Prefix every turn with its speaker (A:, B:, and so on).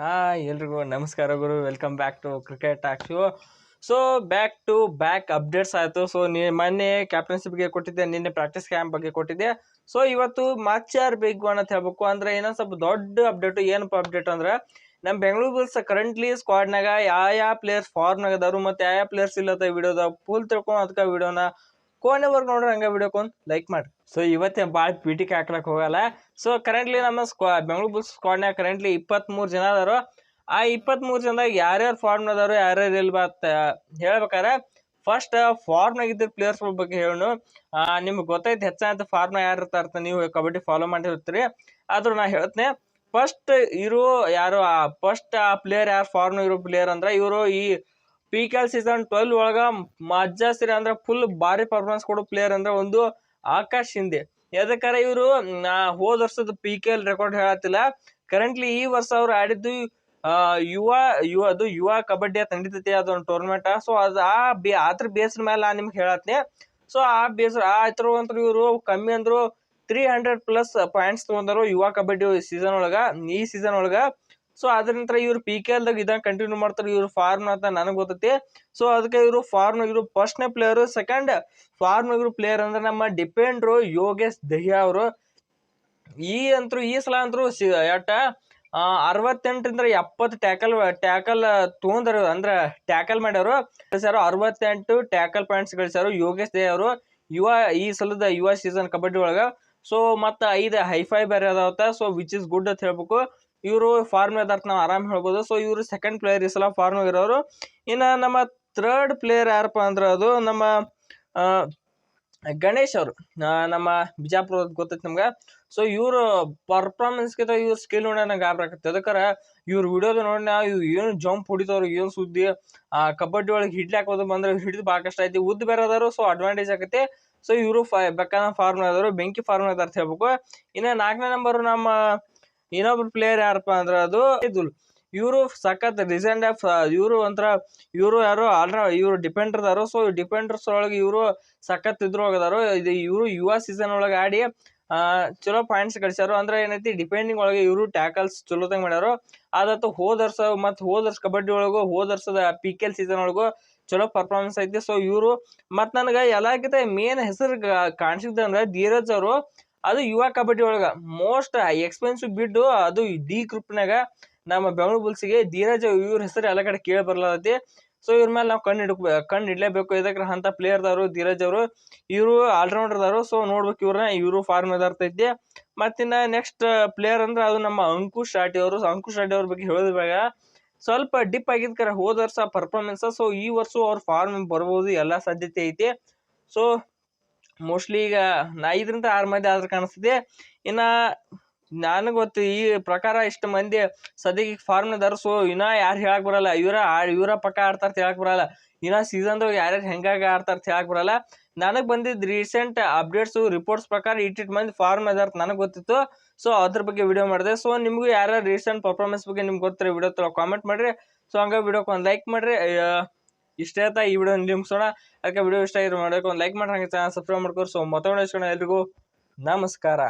A: ಹಾ ಎಲ್ರಿಗೂ ನಮಸ್ಕಾರ ಗುರು. Welcome back to cricket show so back to back updates ಆಯಿತು. ಸೊ ನೀ ಮೊನ್ನೆ ಕ್ಯಾಪ್ಟನ್ಸಿ ಬಗ್ಗೆ ಕೊಟ್ಟಿದ್ದೆ, ನಿನ್ನೆ ಪ್ರಾಕ್ಟೀಸ್ ಕ್ಯಾಂಪ್ ಬಗ್ಗೆ ಕೊಟ್ಟಿದ್ದೆ. ಸೊ ಇವತ್ತು ಮಾಚಾರ್ ಬಿಗ್ ಒನ್ ಅಂತ ಹೇಳ್ಬೇಕು. ಅಂದ್ರೆ ಏನೋ ಸ್ವಲ್ಪ ದೊಡ್ಡ ಅಪ್ಡೇಟ್ ಏನಪ್ಪ ಅಪ್ಡೇಟ್ ಅಂದ್ರೆ ನಮ್ಮ ಬೆಂಗಳೂರು ಬುಲ್ಸ್ ಕರೆಂಟ್ಲಿ ಸ್ಕ್ವಾಡ್ನಾಗ ಯಾವ ಯಾವ ಪ್ಲೇಯರ್ಸ್ ಫಾರ್ಮ್ನಾಗ ಅದಾರು, ಮತ್ತು ಯಾವ ಯಾವ ಪ್ಲೇಯರ್ಸ್ ಇಲ್ಲದ ವಿಡಿಯೋದ ಫುಲ್ ತಿಳ್ಕೊಂಡು ಅದಕ್ಕೆ ವಿಡಿಯೋನ ಕೊನೆವರೆಗೆ ನೋಡ್ರಿ ಹಂಗೆ ವಿಡಿಯೋಕೊಂದು ಲೈಕ್ ಮಾಡಿ ಸೊ ಇವತ್ತೇ ಭಾಳ ಪೀಟಿಗೆ ಹಾಕ್ಲಕ್ಕೆ ಹೋಗಲ್ಲ. ಸೊ ಕರೆಂಟ್ಲಿ ನಮ್ಮ ಸ್ಕ್ವಾ ಬೆಂಗಳೂರು ಬುಲ್ಸ್ ಸ್ಕ್ವಾಡ್ನಾಗ ಕರೆಂಟ್ಲಿ ಇಪ್ಪತ್ತ್ಮೂರು ಜನ ಅದಾರು. ಆ ಇಪ್ಪತ್ತ್ಮೂರು ಜನದಾಗ ಯಾರ್ಯಾರು ಫಾರ್ಮ್ ಅದಾರು ಯಾರ್ಯಾರು ಇಲ್ವಾ ಅಂತ ಹೇಳ್ಬೇಕಾದ್ರೆ ಫಸ್ಟ್ ಫಾರ್ಮ್ನಾಗ ಇದ್ದ ಪ್ಲೇಯರ್ಸ್ ಬಗ್ಗೆ ಹೇಳೋಣ. ನಿಮ್ಗೆ ಗೊತ್ತೈತೆ ಹೆಚ್ಚಾಯ್ತು ಫಾರ್ಮ್ನಾಗ ಯಾರು ಇರ್ತಾರ ನೀವು ಕಬಡ್ಡಿ ಫಾಲೋ ಮಾಡಿರ್ತೀರಿ. ಆದ್ರೂ ನಾ ಹೇಳ್ತೇನೆ ಫಸ್ಟ್ ಇರೋ ಯಾರು ಫಸ್ಟ್ ಆ ಪ್ಲೇಯರ್ ಯಾರು ಫಾರ್ಮ್ ಇರೋ ಪ್ಲೇಯರ್ ಅಂದ್ರೆ ಇವರು ಈ P K L season twelve ಒಳಗ ಮಜ್ಜಾಸಿರಿ ಅಂದ್ರೆ ಫುಲ್ ಭಾರಿ ಪರ್ಫಾರ್ಮೆನ್ಸ್ ಕೊಡೋ ಪ್ಲೇಯರ್ ಅಂದ್ರೆ ಒಂದು ಆಕಾಶ್ ಹಿಂದೆ. ಎದಕ್ಕಾರೆ ಇವರು ಹೋದ ವರ್ಷದ ಪಿ ಕೆ ಎಲ್ ರೆಕಾರ್ಡ್ ಹೇಳತ್ತಿಲ್ಲ. ಕರೆಂಟ್ಲಿ ಈ ವರ್ಷ ಅವ್ರು ಆಡಿದ್ದು ಯುವ ಯುವ, ಅದು ಯುವ ಕಬಡ್ಡಿಯ ನಡೀತೈತಿ ಅದೊಂದು ಟೂರ್ನಮೆಂಟ್ ಸೊ ಅದು ಆ ಬೇ ಅದ್ರ ಬೇಸ್ರ ಮೇಲೆ ನಾ ನಿಮ್ಗೆ ಹೇಳತ್ನಿ. ಸೊ ಆ ಬೇಸ್ ಆ ಅಂತೂ ಇವರು ಕಮ್ಮಿ ಅಂದ್ರು ತ್ರೀ ಹಂಡ್ರೆಡ್ ಪ್ಲಸ್ ಪಾಯಿಂಟ್ಸ್ ತಗೊಂಡರು ಯುವ ಕಬಡ್ಡಿ ಸೀಸನ್ ಒಳಗ. ಈ ಸೀಸನ್ ಒಳಗ ಸೊ ಅದ್ರ ನಂತರ ಇವ್ರು ಪಿ ಕೆ ಎಲ್ದಾಗ ಇದನ್ನ ಕಂಟಿನ್ಯೂ ಮಾಡ್ತಾರೆ. ಇವ್ರು ಫಾರ್ಮ್ ಅಂತ ನನಗೆ ಗೊತ್ತೈತಿ. ಸೊ ಅದಕ್ಕೆ ಇವರು ಫಾರ್ಮ್ ಇವರು ಫಸ್ಟ್ನೇ ಪ್ಲೇಯರು ಸೆಕೆಂಡ್ ಫಾರ್ಮ್ ಇವರು ಪ್ಲೇಯರ್ ಅಂದ್ರೆ ನಮ್ಮ ಡಿಪೆಂಡ್ರು ಯೋಗೇಶ್ ದಹಿಯಾ ಅವರು. ಈ ಅಂತೂ ಈ ಸಲ ಅಂತೂ ಎಟ್ಟ ಎಟ್ ಅರವತ್ತೆಂಟರಿಂದ ಎಪ್ಪತ್ತು ಟ್ಯಾಕಲ್ ಟ್ಯಾಕಲ್ ತೊಗೊಂಡರು ಅಂದ್ರೆ ಟ್ಯಾಕಲ್ ಮಾಡ್ಯಾರು ಗಳಿಸ್ಯಾರು ಅರವತ್ತೆಂಟು ಟ್ಯಾಕಲ್ ಪಾಯಿಂಟ್ಸ್ ಗಳಿಸ್ಯಾರು ಯೋಗೇಶ್ ದೇ ಅವರು. ಯುವ, ಈ ಸಲದ ಯುವ ಸೀಸನ್ ಕಬಡ್ಡಿ ಒಳಗ. ಸೊ ಮತ್ತು ಐದು ಹೈಫೈ ಬೇರೆ ಅದಾವತ್ತ. ಸೊ ವಿಚ್ ಇಸ್ ಗುಡ್ ಅಂತ ಹೇಳ್ಬೇಕು. ಇವರು ಫಾರ್ಮ್ ಅದಾರ ನಾವು ಆರಾಮ್ ಹೇಳ್ಬೋದು. ಸೊ ಇವರು ಸೆಕೆಂಡ್ ಪ್ಲೇಯರ್ ಈ ಸಲ ಫಾರ್ಮ್ ಇರೋರು ಇನ್ನು ನಮ್ಮ ಥರ್ಡ್ ಪ್ಲೇಯರ್ ಯಾರಪ್ಪ ಅಂದ್ರೆ ಅದು ನಮ್ಮ ಗಣೇಶ್ ಅವರು. ನಮ್ಮ ಬಿಜಾಪುರ ಗೊತ್ತೈತೆ ನಮ್ಗೆ? ಸೊ ಇವರು ಪರ್ಫಾರ್ಮೆನ್ಸ್ಗಿಂತ ಇವ್ರ ಸ್ಕಿಲ್ ನೋಡಿ ನಂಗೆ ಆಗುತ್ತೆ ಅದಕ್ಕಾರೆ ಇವ್ರ ವಿಡಿಯೋದ ನೋಡಿ ನಾವು ಇವ್ ಏನು ಜಂಪ್ ಹೊಡಿತವ್ರು, ಏನು ಸುದ್ದಿ, ಆ, ಕಬಡ್ಡಿ ಒಳಗೆ ಹಿಡ್ಲಿ ಹೋದ ಬಂದ್ರೆ ಹಿಡಿದು ಭಾಳ ಕಷ್ಟ ಐತಿ ಉದ್ದ ಬೇರೆ ಅದಾರು ಸೊ ಅಡ್ವಾಂಟೇಜ್ ಆಗುತ್ತೆ ಸೊ ಇವರು ಫ ಫಾರ್ಮ್ ಅದಾರು, ಬೆಂಕಿ ಫಾರ್ಮ್ ಅದಾರ ಅಂತ ಹೇಳ್ಬೇಕು. ಇನ್ನು ನಾಲ್ಕನೇ ನಂಬರು ನಮ್ಮ ಇನ್ನೊಬ್ರು ಪ್ಲೇಯರ್ ಯಾರಪ್ಪ ಅಂದ್ರೆ ಅದು ಇದುಲ್. ಇವರು ಸಖತ್ ರಿಸೆಂಟ್ ಆಫ್ ಇವರು ಒಂಥರ, ಇವರು ಯಾರು ಆಲ್ರ ಇವರು ಡಿಪೆಂಡರ್ ಅದಾರ ಸೊ ಡಿಪೆಂಡರ್ಸ್ ಒಳಗೆ ಇವರು ಸಖತ್ ಇದ್ರು ಹೋಗದಾರು, ಇದು ಇವರು ಯುವ ಸೀಸನ್ ಒಳಗೆ ಆಡಿ ಚಲೋ ಪಾಯಿಂಟ್ಸ್ ಗಳಿಸ್ಯಾರು, ಅಂದ್ರೆ ಏನೈತಿ ಡಿಪೆಂಡಿಂಗ್ ಒಳಗೆ ಇವರು ಟ್ಯಾಕಲ್ಸ್ ಚಲೋ ಮಾಡ್ಯಾರು, ಆದತ್ತು ಹೋದ ವರ್ಷ ಮತ್ತು ಹೋದ ವರ್ಷ ಕಬಡ್ಡಿ ಒಳಗೂ, ಹೋದ ಪಿ ಕೆ ಎಲ್ ಸೀಸನ್ ಒಳಗು ಚಲೋ ಪರ್ಫಾರ್ಮೆನ್ಸ್ ಐತಿ ಸೊ ಇವರು, ಮತ್ತು ನನಗೆ ಎಲ್ಲಕ್ಕಿಂತ ಮೇನ್ ಹೆಸರು ಕಾಣಿಸಿದ್ದು ಅಂದ್ರೆ ಧೀರಜ್ ಅವರು ಅದು ಯುವ ಕಬಡ್ಡಿ ಒಳಗ. ಮೋಸ್ಟ್ ಎಕ್ಸ್ಪೆನ್ಸಿವ್ ಬಿಡ್ ಅದು ಡಿ ಗ್ರೂಪ್ನಾಗ ನಮ್ಮ ಬೆಂಗಳೂರು ಬುಲ್ಸಿಗೆ ಧೀರಜ್ ಇವ್ರ ಹೆಸರು ಎಲ್ಲ ಕಡೆ ಕೇಳಿ ಬರ್ಲಾತೈತಿ. ಸೊ ಇವ್ರ ಮೇಲೆ ನಾವು ಕಣ್ಣು ಹಿಡ್ಕೊ, ಕಣ್ಣು ಇಡ್ಲೇಬೇಕು ಇದಕ್ಕೆ ಅಂತ ಪ್ಲೇಯರ್ದವರು ಧೀರಜ್ ಅವರು, ಇವರು ಆಲ್ರೌಂಡರ್ ಅದಾರು ಸೊ ನೋಡ್ಬೇಕು ಇವ್ರನ್ನ. ಇವರು ಫಾರ್ಮ್ ಇದಾರ್ತೈತಿ ಮತ್ತಿನ್ನ ನೆಕ್ಸ್ಟ್ ಪ್ಲೇಯರ್ ಅಂದ್ರೆ ಅದು ನಮ್ಮ ಅಂಕುಶ್ ಶಾಟಿ ಅವರು. ಅಂಕುಶ್ ಶಾಟಿ ಅವ್ರ ಬಗ್ಗೆ ಹೇಳಿದ್ವಾಗ ಸ್ವಲ್ಪ ಡಿಪ್ ಆಗಿದ್ ಕರೆ ಹೋದ ವರ್ಷ ಪರ್ಫಾರ್ಮೆನ್ಸ್ ಸೊ ಈ ವರ್ಷ ಅವ್ರ ಫಾರ್ಮ್ ಬರ್ಬೋದು ಎಲ್ಲ ಸಾಧ್ಯತೆ ಐತಿ. ಸೊ ಮೋಸ್ಟ್ಲಿ ಈಗ ನಾ ಐದರಿಂದ ಆರು ಮಂದಿ ಆದ್ರೆ ಕಾಣಿಸ್ತದೆ. ಇನ್ನು ನನಗೆ ಗೊತ್ತು ಈ ಪ್ರಕಾರ ಇಷ್ಟು ಮಂದಿ ಸದ್ಯಕ್ಕೆ ಫಾರ್ಮ್ ಫಾರ್ಮ್ನ ಸೊ ಇನ್ನ ಯಾರು ಹೇಳಕ್ ಬರಲ್ಲ. ಇವರ ಇವರ ಪಕ್ಕ ಆಡ್ತಾರೆ ಹೇಳಕ್ ಬರಲ್ಲ. ಇನ್ನೂ ಸೀಸನ್ದಾಗ ಯಾರ್ಯಾರು ಹೆಂಗಾಗಿ ಆಡ್ತಾರೆ ಹೇಳಕ್ ಬರಲ್ಲ. ನನಗೆ ಬಂದಿದ್ದು ರೀಸೆಂಟ್ ಅಪ್ಡೇಟ್ಸು ರಿಪೋರ್ಟ್ಸ್ ಪ್ರಕಾರ ಇಟ್ಟಿಟ್ಟು ಮಂದಿ ಫಾರ್ಮ್ ಇದಾರ ನನಗೆ ಗೊತ್ತಿತ್ತು. ಸೊ ಅದ್ರ ಬಗ್ಗೆ ವಿಡಿಯೋ ಮಾಡಿದೆ. ಸೊ ನಿಮಗೂ ಯಾರ್ಯಾರು ರೀಸೆಂಟ್ ಪರ್ಫಾರ್ಮೆನ್ಸ್ ಬಗ್ಗೆ ನಿಮ್ಗೆ ಗೊತ್ತಿರೋ ವಿಡಿಯೋ ತರ ಕಾಮೆಂಟ್ ಮಾಡಿರಿ. ಸೊ ಹಂಗೆ ವಿಡಿಯೋಕ್ಕೆ ಒಂದು ಲೈಕ್ ಮಾಡಿರಿ. ಇಷ್ಟೇ ಆಯ್ತಾ ಈ ವಿಡಿಯೋ ನಿಮ್ಸೋಣ ಅದಕ್ಕೆ ವಿಡಿಯೋ ಇಷ್ಟ ಆಗಿದ್ರೆ ಮಾಡೋಕೆ ಒಂದು ಲೈಕ್ ಮಾಡಿ ಹಂಗೆ ಚಾನಲ್ ಸಬ್ಸ್ಕ್ರೈಬ್ ಮಾಡ್ಕೊರಿ. ಸೊ ಮತ್ತೊಂದು ಎಲ್ರಿಗೂ ನಮಸ್ಕಾರ.